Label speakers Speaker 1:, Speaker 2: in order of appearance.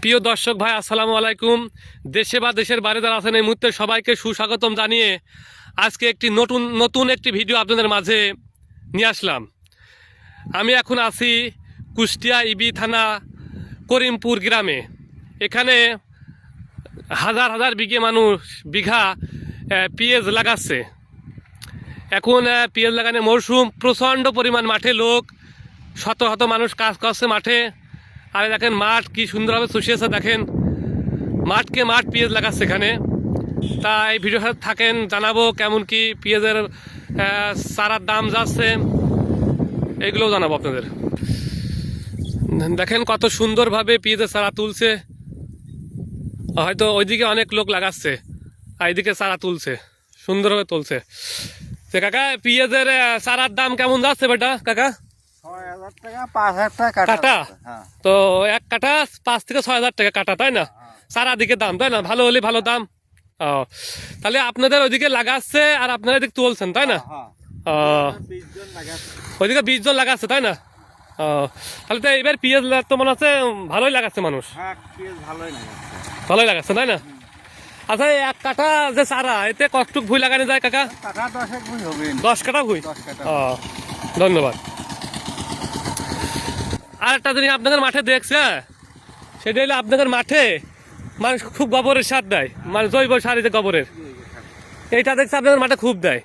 Speaker 1: প্রিয় দর্শক ভাই আসসালামু আলাইকুম। দেশে বা দেশের বাইরে যারা আছেন এই মুহূর্তে সবাইকে সুস্বাগতম জানিয়ে আজকে একটি নতুন নতুন একটি ভিডিও আপনাদের মাঝে নিয়ে আসলাম। আমি এখন আছি কুষ্টিয়া ইবি থানা করিমপুর গ্রামে। এখানে হাজার হাজার বিঘে মানুষ বিঘা পেঁয়াজ লাগাচ্ছে। এখন আহ, পেঁয়াজ লাগানোর মরশুম প্রচণ্ড পরিমাণ মাঠে লোক শত শত মানুষ কাজ করছে মাঠে। আর দেখেন মাঠ কি সুন্দরভাবে চষিয়েছে দেখেন। মাঠকে মাঠ পেঁয়াজ লাগাচ্ছে এখানে। তা এই ভিডিও সাথে থাকেন, জানাব কেমন কি পেঁয়াজের সারার দাম যাচ্ছে। এগুলোও জানাব আপনাদের। দেখেন কত সুন্দরভাবে পেঁয়াজের সারা তুলছে। হয়তো ওইদিকে অনেক লোক লাগাচ্ছে, আর এইদিকে সারা তুলছে, সুন্দরভাবে তুলছে। কাকা, পেঁয়াজের সারার দাম কেমন যাচ্ছে বেটা? কাকা?
Speaker 2: কাটা হ্যাঁ।
Speaker 1: তো এক কাটা পাঁচ থেকে ছয় হাজার টাকা কাটা তাই না? সারা দিকে দাম তাই না? ভালো হলে ভালো দাম। ও তাহলে আপনাদের ওইদিকে লাগাচ্ছে আর আপনারা এদিকে তুলছেন তাই না?
Speaker 2: হ্যাঁ
Speaker 1: ওইদিকে বিশ জন লাগাচ্ছে তাই না? ও তাহলে তো এবার পেঁয়াজ তো মনে হচ্ছে ভালোই লাগাচ্ছে মানুষ।
Speaker 2: হ্যাঁ ভালোই লাগাচ্ছে।
Speaker 1: তাই না? আচ্ছা এক কাটা যে চারা এতে কষ্টুক ভুই লাগানো যায় কাকা? দশ কাটা ভুই? ও ধন্যবাদ। আর একটা জিনিস আপনাদের মাঠে দেখছে হ্যাঁ? সেটা হলো আপনাদের মাঠে মানুষ খুব গোবরের সার দেয় মানে জৈব সার যে গোবরের এইটা দেখছে আপনাদের মাঠে খুব দেয়।